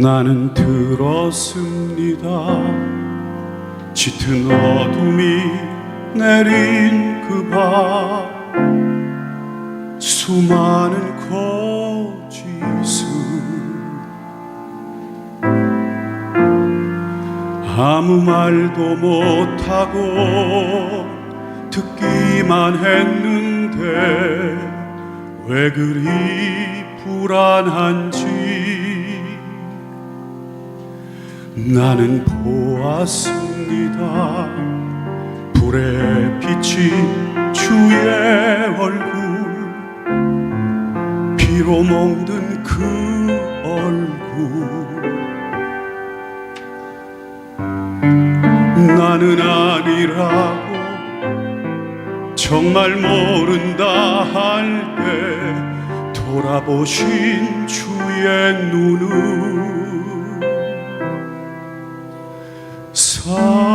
나는 들었습니다. 짙은 어둠이 내린 그 밤 수많은 거짓을 아무 말도 못하고 듣기만 했는데 왜 그리 불안한지. 나는 보았습니다. 불에 비친 주의 얼굴 피로 멍든 그 얼굴 나는 아니라고 정말 모른다 할 때 돌아보신 주의 눈을 사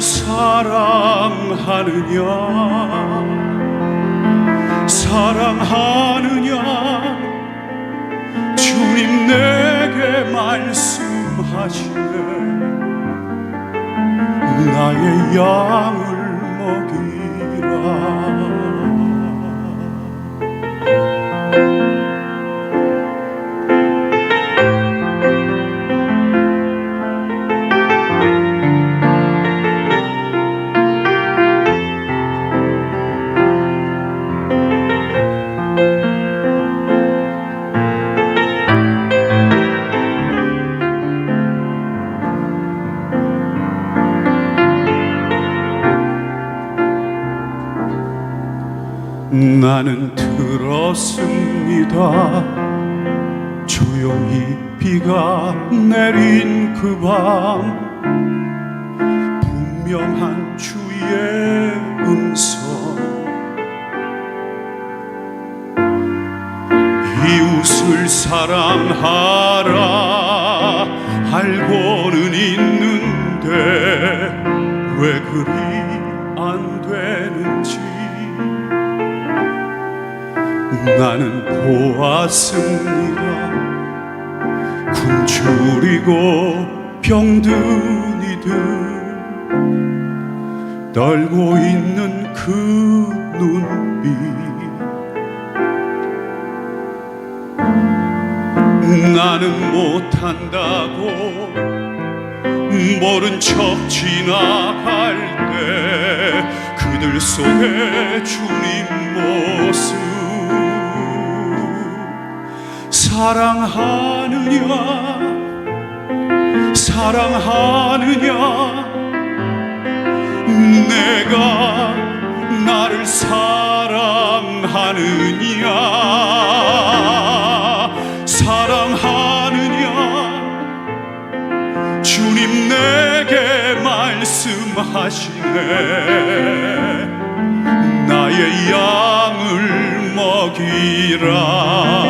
사랑하느냐? 사랑하느냐? 주님 내게 말씀하시네 나의 양을 나는 들었습니다. 조용히 비가 내린 그 밤 분명한 주의 음성. 이웃을 사랑하라 알고는 있는데 왜 그리 안 되는지 나는 보았습니다. 굶주리고 병든 이들 떨고 있는 그 눈빛. 나는 못한다고 모른 척 지나갈 때 그들 속에 주님 모습 사랑하느냐? 사랑하느냐? 내가 나를 사랑하느냐? 사랑하느냐? 주님 내게 말씀하시네. 나의 양을 먹이라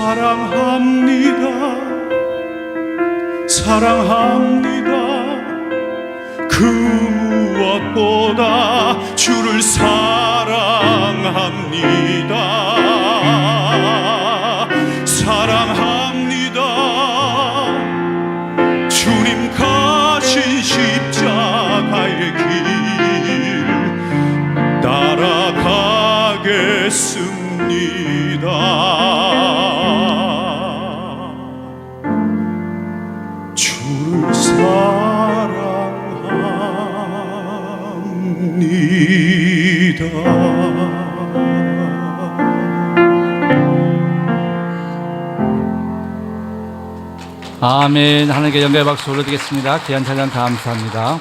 사랑합니다. 사랑합니다. 그 무엇보다 주를 사랑합니다. 사랑합니다. 주님 가신 십자가의 길 따라가겠습니다 사랑합니다 아멘. 하나님께 영광의 박수 올려드리겠습니다. 귀한 찬양 감사합니다.